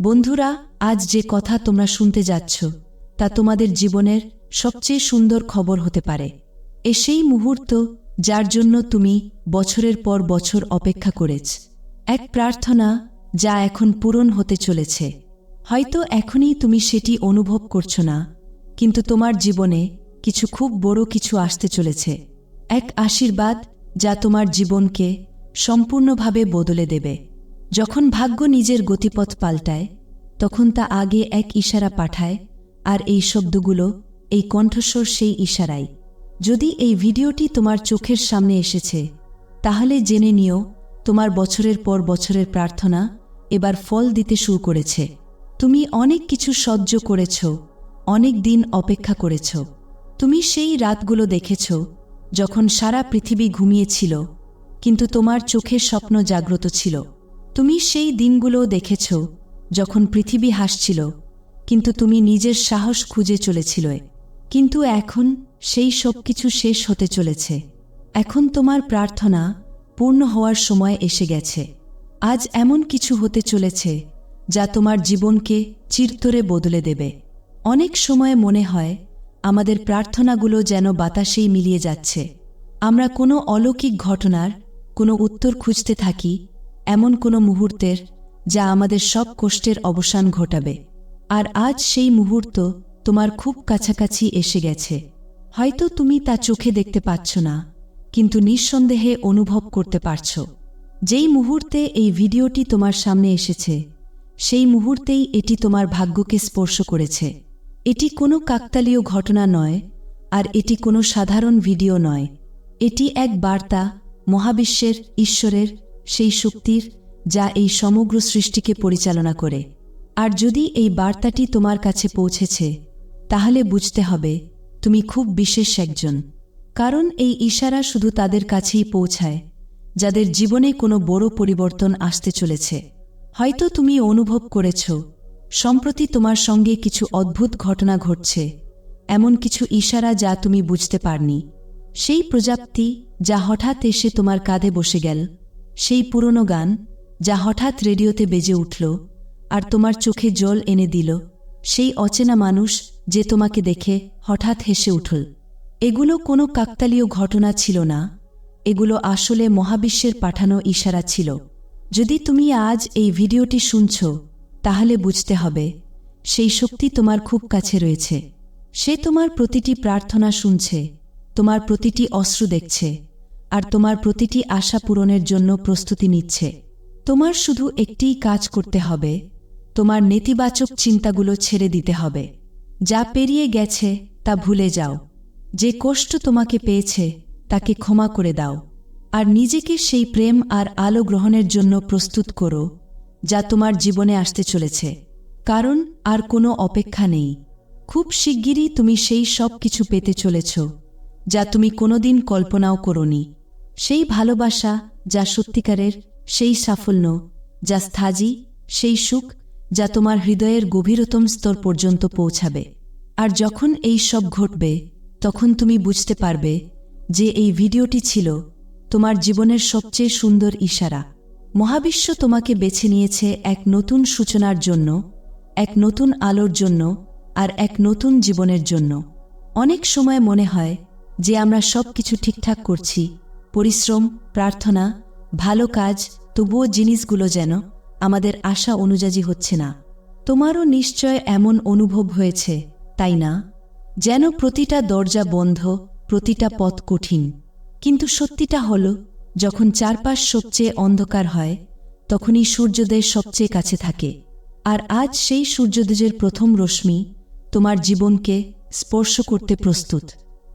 বন্ধুরা, আজ যে কথা তোমরা শুনতে যাচ্ছ, তা তোমাদের জীবনের সবচেয়ে সুন্দর খবর হতে পারে। এ সেই মুহূর্ত যার জন্য তুমি বছরের পর বছর অপেক্ষা করেছ। এক প্রার্থনা যা এখন পূরণ হতে চলেছে। হয়তো এখনই তুমি সেটি অনুভব করছ না, কিন্তু তোমার জীবনে কিছু খুব বড় কিছু আসতে চলেছে। এক আশীর্বাদ যা তোমার জীবনকে সম্পূর্ণভাবে বদলে দেবে। যখন ভাগ্য নিজের গতিপথ পাল্টায়, তখন তা আগে এক ইশারা পাঠায়, আর এই শব্দগুলো, এই কণ্ঠস্বর সেই ইশারাই। যদি এই ভিডিওটি তোমার চোখের সামনে এসেছে, তাহলে জেনে নিও, তোমার বছরের পর বছরের প্রার্থনা এবার ফল দিতে শুরু করেছে। তুমি অনেক কিছু সহ্য করেছ, অনেক দিন অপেক্ষা করেছ। তুমি সেই রাতগুলো দেখেছ, যখন সারা পৃথিবী ঘুমিয়েছিল, কিন্তু তোমার চোখের স্বপ্ন জাগ্রত ছিল। তুমি সেই দিনগুলো দেখেছ যখন পৃথিবী হাসছিল, কিন্তু তুমি নিজের সাহস খুঁজে চলেছিল কিন্তু এখন সেই সব কিছু শেষ হতে চলেছে। এখন তোমার প্রার্থনা পূর্ণ হওয়ার সময় এসে গেছে। আজ এমন কিছু হতে চলেছে যা তোমার জীবনকে চিরতরে বদলে দেবে। অনেক সময় মনে হয় আমাদের প্রার্থনাগুলো যেন বাতাসেই মিলিয়ে যাচ্ছে। আমরা কোনো অলৌকিক ঘটনার কোনো উত্তর খুঁজতে থাকি এমন কোনো মুহূর্তের যা আমাদের সব কষ্টের অবসান ঘটাবে। আর আজ সেই মুহূর্ত তোমার খুব কাছাকাছি এসে গেছে। হয়তো তুমি তা চোখে দেখতে পাচ্ছ না, কিন্তু নিঃসন্দেহে অনুভব করতে পারছ। যেই মুহূর্তে এই ভিডিওটি তোমার সামনে এসেছে, সেই মুহূর্তেই এটি তোমার ভাগ্যকে স্পর্শ করেছে। এটি কোনো কাকতালীয় ঘটনা নয়, আর এটি কোনো সাধারণ ভিডিও নয়। এটি এক বার্তা মহাবিশ্বের, ঈশ্বরের সেই শক্তির, যা এই সমগ্র সৃষ্টিকে পরিচালনা করে। আর যদি এই বার্তাটি তোমার কাছে পৌঁছেছে, তাহলে বুঝতে হবে, তুমি খুব বিশেষ একজন। কারণ এই ইশারা শুধু তাদের কাছেই পৌঁছায়, যাদের জীবনে কোনো বড় পরিবর্তন আসতে চলেছে। হয়তো তুমি অনুভব করেছ, সম্প্রতি তোমার সঙ্গে কিছু অদ্ভুত ঘটনা ঘটছে, এমন কিছু ইশারা যা তুমি বুঝতে পারনি। সেই প্রজাপ্তি যা হঠাৎ এসে তোমার কাঁধে বসে গেল সেই পুরনো গান, যা হঠাৎ রেডিওতে বেজে উঠল আর তোমার চোখে জল এনে দিল, সেই অচেনা মানুষ যে তোমাকে দেখে হঠাৎ হেসে উঠল। এগুলো কোনো কাকতালীয় ঘটনা ছিল না, এগুলো আসলে মহাবিশ্বের পাঠানো ইশারা ছিল। যদি তুমি আজ এই ভিডিওটি শুনছ, তাহলে বুঝতে হবে, সেই শক্তি তোমার খুব কাছে রয়েছে। সে তোমার প্রতিটি প্রার্থনা শুনছে, তোমার প্রতিটি অশ্রু দেখছে। আর তোমার প্রতিটি আশা পূরণের জন্য প্রস্তুতি নিচ্ছে। তোমার শুধু একটিই কাজ করতে হবে, তোমার নেতিবাচক চিন্তাগুলো ছেড়ে দিতে হবে। যা পেরিয়ে গেছে, তা ভুলে যাও। যে কষ্ট তোমাকে পেয়েছে, তাকে ক্ষমা করে দাও। আর নিজেকে সেই প্রেম আর আলো গ্রহণের জন্য প্রস্তুত করো, যা তোমার জীবনে আসতে চলেছে। কারণ আর কোনো অপেক্ষা নেই। খুব শিগগিরই তুমি সেই সব কিছু পেতে চলেছ, যা তুমি কোনোদিন কল্পনাও করনি। সেই ভালোবাসা যা সত্যিকারের, সেই সাফল্য, যা স্থাজি, সেই সুখ, যা তোমার হৃদয়ের গভীরতম স্তর পর্যন্ত পৌঁছাবে। আর যখন এই সব ঘটবে, তখন তুমি বুঝতে পারবে যে এই ভিডিওটি ছিল তোমার জীবনের সবচেয়ে সুন্দর ইশারা। মহাবিশ্ব তোমাকে বেছে নিয়েছে এক নতুন সূচনার জন্য, এক নতুন আলোর জন্য, আর এক নতুন জীবনের জন্য। অনেক সময় মনে হয় যে আমরা সব কিছু ঠিকঠাক করছি পরিশ্রম, প্রার্থনা, ভালো কাজ, তবুও জিনিসগুলো যেন আমাদের আশা অনুযায়ী হচ্ছে না। তোমারও নিশ্চয় এমন অনুভব হয়েছে, তাই না? যেন প্রতিটা দরজা বন্ধ, প্রতিটা পথ কঠিন। কিন্তু সত্যিটা হল, যখন চারপাশ সবচেয়ে অন্ধকার হয়, তখনই সূর্যোদয় সবচেয়ে কাছে থাকে। আর আজ সেই সূর্যোদয়ের প্রথম রশ্মি তোমার জীবনকে স্পর্শ করতে প্রস্তুত।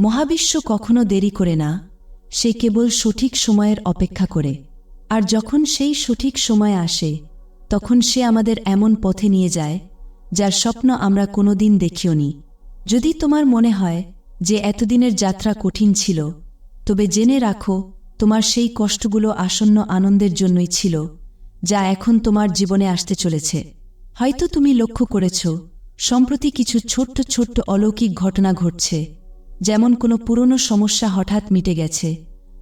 মহাবিশ্ব কখনো দেরি করে না সে কেবল সঠিক সময়ের অপেক্ষা করে। আর যখন সেই সঠিক সময় আসে, তখন সে আমাদের এমন পথে নিয়ে যায়, যার স্বপ্ন আমরা কোনোদিন দেখিওনি। যদি তোমার মনে হয় যে এতদিনের যাত্রা কঠিন ছিল, তবে জেনে রাখো, তোমার সেই কষ্টগুলো আসন্ন আনন্দের জন্যই ছিল, যা এখন তোমার জীবনে আসতে চলেছে। হয়তো তুমি লক্ষ্য করেছ, সম্প্রতি কিছু ছোট্ট ছোট্ট অলৌকিক ঘটনা ঘটছে। যেমন কোনো পুরনো সমস্যা হঠাৎ মিটে গেছে,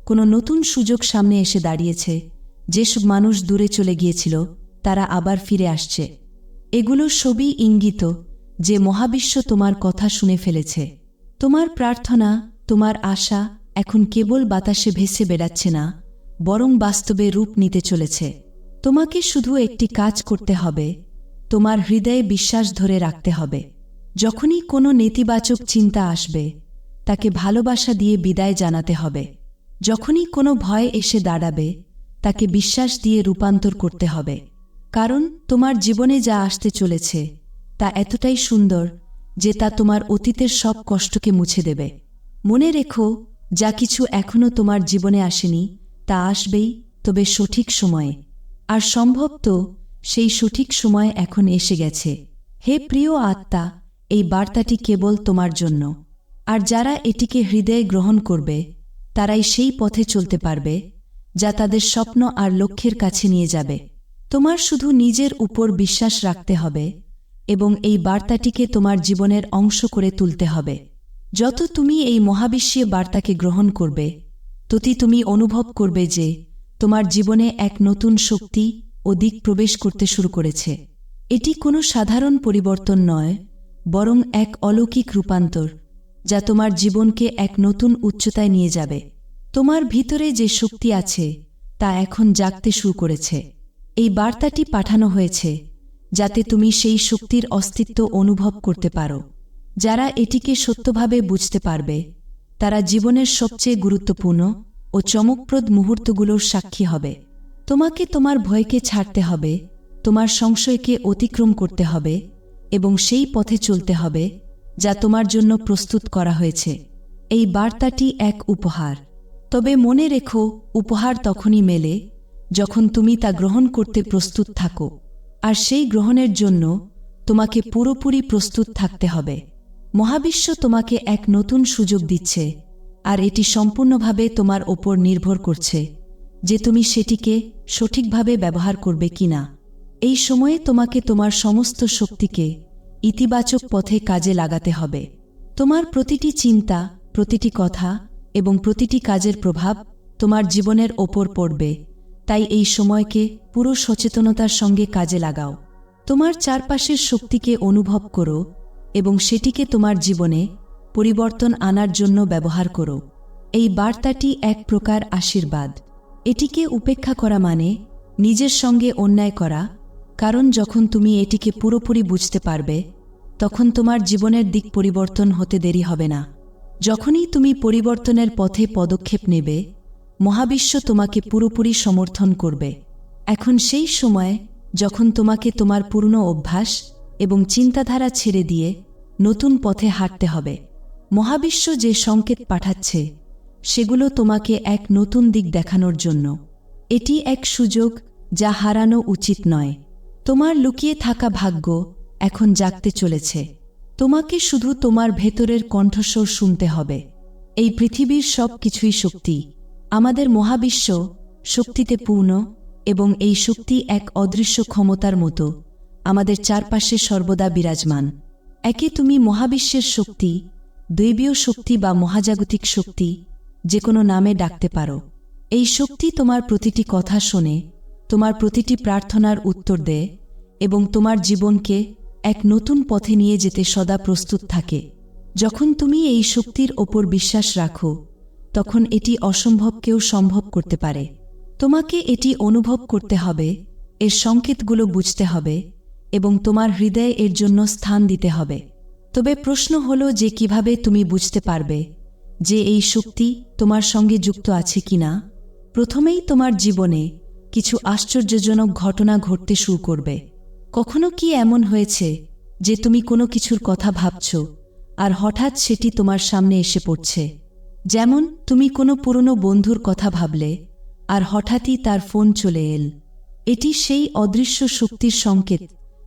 কোনো নতুন সুযোগ সামনে এসে দাঁড়িয়েছে, যেসব মানুষ দূরে চলে গিয়েছিল, তারা আবার ফিরে আসছে। এগুলো সবই ইঙ্গিত যে মহাবিশ্ব তোমার কথা শুনে ফেলেছে। তোমার প্রার্থনা, তোমার আশা এখন কেবল বাতাসে ভেসে বেড়াচ্ছে না, বরং বাস্তবে রূপ নিতে চলেছে। তোমাকে শুধু একটি কাজ করতে হবে, তোমার হৃদয়ে বিশ্বাস ধরে রাখতে হবে। যখনই কোনো নেতিবাচক চিন্তা আসবে তাকে ভালোবাসা দিয়ে বিদায় জানাতে হবে। যখনই কোনো ভয় এসে দাঁড়াবে, তাকে বিশ্বাস দিয়ে রূপান্তর করতে হবে। কারণ তোমার জীবনে যা আসতে চলেছে, তা এতটাই সুন্দর যে তা তোমার অতীতের সব কষ্টকে মুছে দেবে। মনে রেখো, যা কিছু এখনও তোমার জীবনে আসেনি, তা আসবেই, তবে সঠিক সময়ে। আর সম্ভব তো, সেই সঠিক সময় এখন এসে গেছে। হে প্রিয় আত্মা, এই বার্তাটি কেবল তোমার জন্য। আর যারা এটিকে হৃদয়ে গ্রহণ করবে, তারাই সেই পথে চলতে পারবে, যা তাদের স্বপ্ন আর লক্ষ্যের কাছে নিয়ে যাবে। তোমার শুধু নিজের উপর বিশ্বাস রাখতে হবে এবং এই বার্তাটিকে তোমার জীবনের অংশ করে তুলতে হবে। যত তুমি এই মহাবিশ্বে বার্তাকে গ্রহণ করবে ততি তুমি অনুভব করবে যে তোমার জীবনে এক নতুন শক্তি ও দিক প্রবেশ করতে শুরু করেছে। এটি কোনো সাধারণ পরিবর্তন নয়, বরং এক অলৌকিক রূপান্তর। যা তোমার জীবনকে এক নতুন উচ্চতায় নিয়ে যাবে। তোমার ভিতরে যে শক্তি আছে, তা এখন জাগতে শুরু করেছে। এই বার্তাটি পাঠানো হয়েছে, যাতে তুমি সেই শক্তির অস্তিত্ব অনুভব করতে পারো। যারা এটিকে সত্যভাবে বুঝতে পারবে, তারা জীবনের সবচেয়ে গুরুত্বপূর্ণ ও চমকপ্রদ মুহূর্তগুলোর সাক্ষী হবে। তোমাকে তোমার ভয়কে ছাড়তে হবে, তোমার সংশয়কে অতিক্রম করতে হবে এবং সেই পথে চলতে হবে যা তোমার জন্য প্রস্তুত করা হয়েছে। এই বার্তাটি এক উপহার। তবে মনে রেখো, উপহার তখনই মেলে যখন তুমি তা গ্রহণ করতে প্রস্তুত থাকো, আর সেই গ্রহণের জন্য তোমাকে পুরোপুরি প্রস্তুত থাকতে হবে। মহাবিশ্ব তোমাকে এক নতুন সুযোগ দিচ্ছে, আর এটি সম্পূর্ণভাবে তোমার ওপর নির্ভর করছে যে তুমি সেটিকে সঠিকভাবে ব্যবহার করবে কিনা। এই সময়ে তোমাকে তোমার সমস্ত শক্তিকে ইতিবাচক পথে কাজে লাগাতে হবে। তোমার প্রতিটি চিন্তা, প্রতিটি কথা এবং প্রতিটি কাজের প্রভাব তোমার জীবনের ওপর পড়বে। তাই এই সময়কে পুরো সচেতনতার সঙ্গে কাজে লাগাও। তোমার চারপাশের শক্তিকে অনুভব করো এবং সেটিকে তোমার জীবনে পরিবর্তন আনার জন্য ব্যবহার করো। এই বার্তাটি এক প্রকার আশীর্বাদ। এটিকে উপেক্ষা করা মানে নিজের সঙ্গে অন্যায় করা কারণ যখন তুমি এটিকে পুরোপুরি বুঝতে পারবে, তখন তোমার জীবনের দিক পরিবর্তন হতে দেরি হবে না। যখনই তুমি পরিবর্তনের পথে পদক্ষেপ নেবে, মহাবিশ্ব তোমাকে পুরোপুরি সমর্থন করবে। এখন সেই সময়, যখন তোমাকে তোমার পুরনো অভ্যাস এবং চিন্তাধারা ছেড়ে দিয়ে নতুন পথে হাঁটতে হবে, মহাবিশ্ব যে সংকেত পাঠাচ্ছে, সেগুলো তোমাকে এক নতুন দিক দেখানোর জন্য। এটি এক সুযোগ যা হারানো উচিত নয়। তোমার লুকিয়ে থাকা ভাগ্য এখন জাগতে চলেছে। তোমাকে শুধু তোমার ভেতরের কণ্ঠস্বর শুনতে হবে। এই পৃথিবীর সব কিছুই শক্তি। আমাদের মহাবিশ্ব শক্তিতে পূর্ণ এবং এই শক্তি এক অদৃশ্য ক্ষমতার মতো। আমাদের চারপাশে সর্বদা বিরাজমান। একে তুমি মহাবিশ্বের শক্তি, দৈবীয় শক্তি বা মহাজাগতিক শক্তি যে কোনো নামে ডাকতে পারো। এই শক্তি তোমার প্রতিটি কথা শোনে তোমার প্রতিটি প্রার্থনার উত্তর দেয় এবং তোমার জীবনকে এক নতুন পথে নিয়ে যেতে সদা প্রস্তুত থাকে। যখন তুমি এই শক্তির ওপর বিশ্বাস রাখো, তখন এটি অসম্ভবকেও সম্ভব করতে পারে। তোমাকে এটি অনুভব করতে হবে, এর সংকেতগুলো বুঝতে হবে এবং তোমার হৃদয়ে এর জন্য স্থান দিতে হবে। তবে প্রশ্ন হল যে কীভাবে তুমি বুঝতে পারবে যে এই শক্তি তোমার সঙ্গে যুক্ত আছে কিনা? প্রথমেই তোমার জীবনে কিছু আশ্চর্যজনক ঘটনা ঘটতে শুরু করবে। কখনো কি এমন হয়েছে যে তুমি কোনো কিছুর কথা ভাবছ আর হঠাৎ সেটি তোমার সামনে এসে পড়ছে? যেমন, তুমি কোনো পুরনো বন্ধুর কথা ভাবলে আর হঠাৎই তার ফোন চলে এল। এটি সেই অদৃশ্য শক্তির সংকেত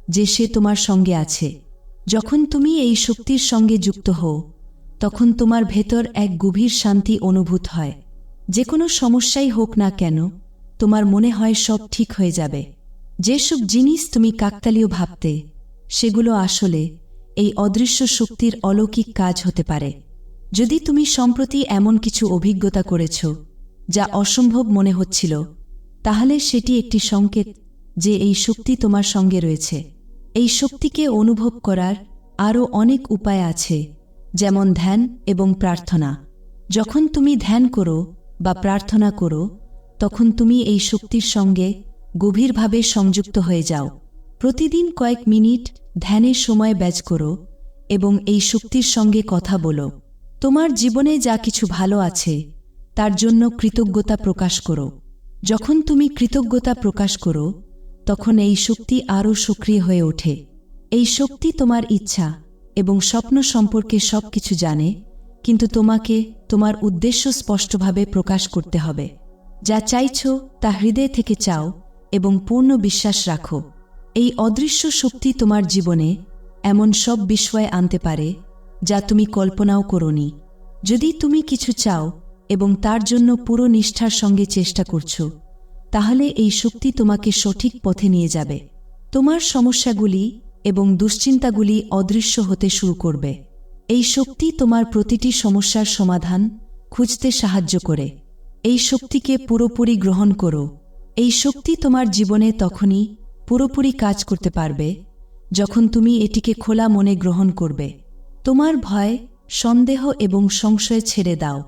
যে সে তোমার সঙ্গে আছে। যখন তুমি এই শক্তির সঙ্গে যুক্ত হও, তখন তোমার ভেতর এক গভীর শান্তি অনুভূত হয়। যে কোনো সমস্যাই হোক না কেন তোমার মনে হয় সব ঠিক হয়ে যাবে। যেসব জিনিস তুমি কাকতালীয় ভাবতে, সেগুলো আসলে এই অদৃশ্য শক্তির অলৌকিক কাজ হতে পারে। যদি তুমি সম্প্রতি এমন কিছু অভিজ্ঞতা করেছ, যা অসম্ভব মনে হচ্ছিল, তাহলে সেটি একটি সংকেত যে এই শক্তি তোমার সঙ্গে রয়েছে। এই শক্তিকে অনুভব করার আরও অনেক উপায় আছে, যেমন ধ্যান এবং প্রার্থনা। যখন তুমি ধ্যান করো বা প্রার্থনা করো তখন তুমি এই শক্তির সঙ্গে গভীরভাবে সংযুক্ত হয়ে যাও। প্রতিদিন কয়েক মিনিট ধ্যানের সময় ব্যজ করো এবং এই শক্তির সঙ্গে কথা বলো। তোমার জীবনে যা কিছু ভালো আছে, তার জন্য কৃতজ্ঞতা প্রকাশ করো। যখন তুমি কৃতজ্ঞতা প্রকাশ করো, তখন এই শক্তি আরও সক্রিয় হয়ে ওঠে। এই শক্তি তোমার ইচ্ছা এবং স্বপ্ন সম্পর্কে সব কিছু জানে, কিন্তু তোমাকে তোমার উদ্দেশ্য স্পষ্টভাবে প্রকাশ করতে হবে। যা চাইছ তা হৃদয় থেকে চাও এবং পূর্ণ বিশ্বাস রাখো। এই অদৃশ্য শক্তি তোমার জীবনে এমন সব বিষয় আনতে পারে যা তুমি কল্পনাও করনি। যদি তুমি কিছু চাও এবং তার জন্য পুরো নিষ্ঠার সঙ্গে চেষ্টা করছ, তাহলে এই শক্তি তোমাকে সঠিক পথে নিয়ে যাবে। তোমার সমস্যাগুলি এবং দুশ্চিন্তাগুলি অদৃশ্য হতে শুরু করবে। এই শক্তি তোমার প্রতিটি সমস্যার সমাধান খুঁজতে সাহায্য করে। এই শক্তিকে পুরোপুরি গ্রহণ করো। এই শক্তি তোমার জীবনে তখনই পুরোপুরি কাজ করতে পারবে, যখন তুমি এটিকে খোলা মনে গ্রহণ করবে। তোমার ভয়, সন্দেহ এবং সংশয় ছেড়ে দাও।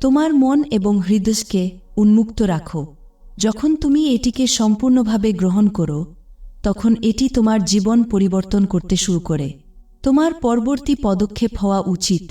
তোমার মন এবং হৃদয়কে উন্মুক্ত রাখো। যখন তুমি এটিকে সম্পূর্ণভাবে গ্রহণ করো, তখন এটি তোমার জীবন পরিবর্তন করতে শুরু করে। তোমার পরবর্তী পদক্ষেপ হওয়া উচিত।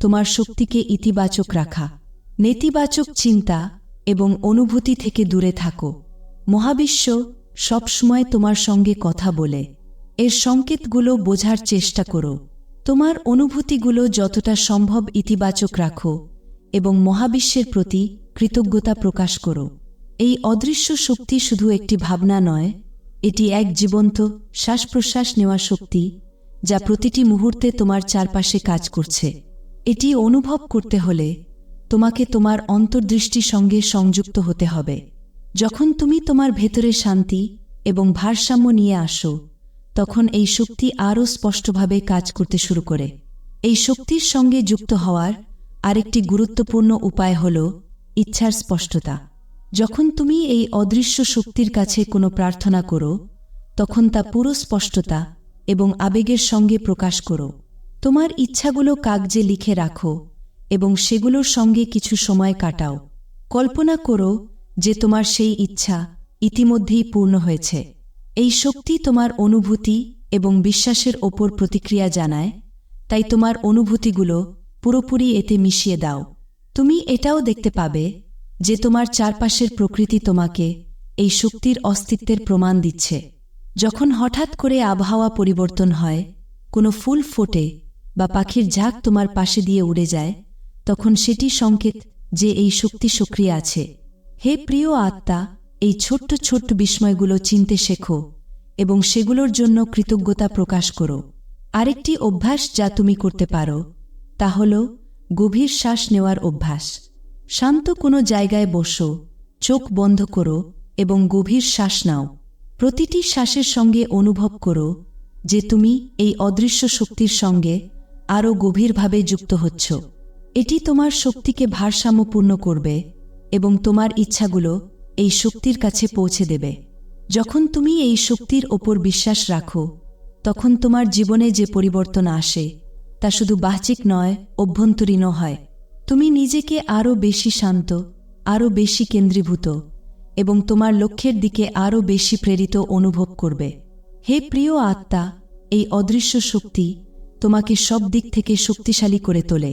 তোমার শক্তিকে ইতিবাচক রাখা। নেতিবাচক চিন্তা এবং অনুভূতি থেকে দূরে থাকো। মহাবিশ্ব সবসময় তোমার সঙ্গে কথা বলে। এর সংকেতগুলো বোঝার চেষ্টা করো। তোমার অনুভূতিগুলো যতটা সম্ভব ইতিবাচক রাখো এবং মহাবিশ্বের প্রতি কৃতজ্ঞতা প্রকাশ করো। এই অদৃশ্য শক্তি শুধু একটি ভাবনা নয়, এটি এক জীবন্ত শ্বাস প্রশ্বাস নেওয়া শক্তি যা প্রতিটি মুহূর্তে তোমার চারপাশে কাজ করছে। এটি অনুভব করতে হলে তোমাকে তোমার অন্তর্দৃষ্টির সঙ্গে সংযুক্ত হতে হবে। যখন তুমি তোমার ভেতরে শান্তি এবং ভারসাম্য নিয়ে আসো, তখন এই শক্তি আরও স্পষ্টভাবে কাজ করতে শুরু করে। এই শক্তির সঙ্গে যুক্ত হওয়ার আরেকটি গুরুত্বপূর্ণ উপায় হল ইচ্ছার স্পষ্টতা। যখন তুমি এই অদৃশ্য শক্তির কাছে কোনো প্রার্থনা করো, তখন তা পুরো স্পষ্টতা এবং আবেগের সঙ্গে প্রকাশ করো। তোমার ইচ্ছাগুলো কাগজে লিখে রাখো এবং সেগুলোর সঙ্গে কিছু সময় কাটাও। কল্পনা করো যে তোমার সেই ইচ্ছা ইতিমধ্যেই পূর্ণ হয়েছে। এই শক্তি তোমার অনুভূতি এবং বিশ্বাসের ওপর প্রতিক্রিয়া জানায়, তাই তোমার অনুভূতিগুলো পুরোপুরি এতে মিশিয়ে দাও। তুমি এটাও দেখতে পাবে যে তোমার চারপাশের প্রকৃতি তোমাকে এই শক্তির অস্তিত্বের প্রমাণ দিচ্ছে। যখন হঠাৎ করে আবহাওয়া পরিবর্তন হয়, কোনো ফুল ফোটে বা পাখির ঝাঁক তোমার পাশে দিয়ে উড়ে যায় তখন সেটি সংকেত যে এই শক্তি সক্রিয় আছে। হে প্রিয় আত্মা, এই ছোট্ট ছোট্ট বিস্ময়গুলো চিনতে শেখো এবং সেগুলোর জন্য কৃতজ্ঞতা প্রকাশ করো। আরেকটি অভ্যাস যা তুমি করতে পারো, তা হল গভীর শ্বাস নেওয়ার অভ্যাস। শান্ত কোনো জায়গায় বসো, চোখ বন্ধ করো এবং গভীর শ্বাস নাও। প্রতিটি শ্বাসের সঙ্গে অনুভব করো যে তুমি এই অদৃশ্য শক্তির সঙ্গে আরও গভীরভাবে যুক্ত হচ্ছ। এটি তোমার শক্তিকে ভারসাম্যপূর্ণ করবে এবং তোমার ইচ্ছাগুলো এই শক্তির কাছে পৌঁছে দেবে। যখন তুমি এই শক্তির ওপর বিশ্বাস রাখো, তখন তোমার জীবনে যে পরিবর্তন আসে, তা শুধু বাহ্যিক নয়, অভ্যন্তরীণও হয়। তুমি নিজেকে আরও বেশি শান্ত, আরও বেশি কেন্দ্রীভূত এবং তোমার লক্ষ্যের দিকে আরও বেশি প্রেরিত অনুভব করবে। হে প্রিয় আত্মা, এই অদৃশ্য শক্তি তোমাকে সব দিক থেকে শক্তিশালী করে তোলে।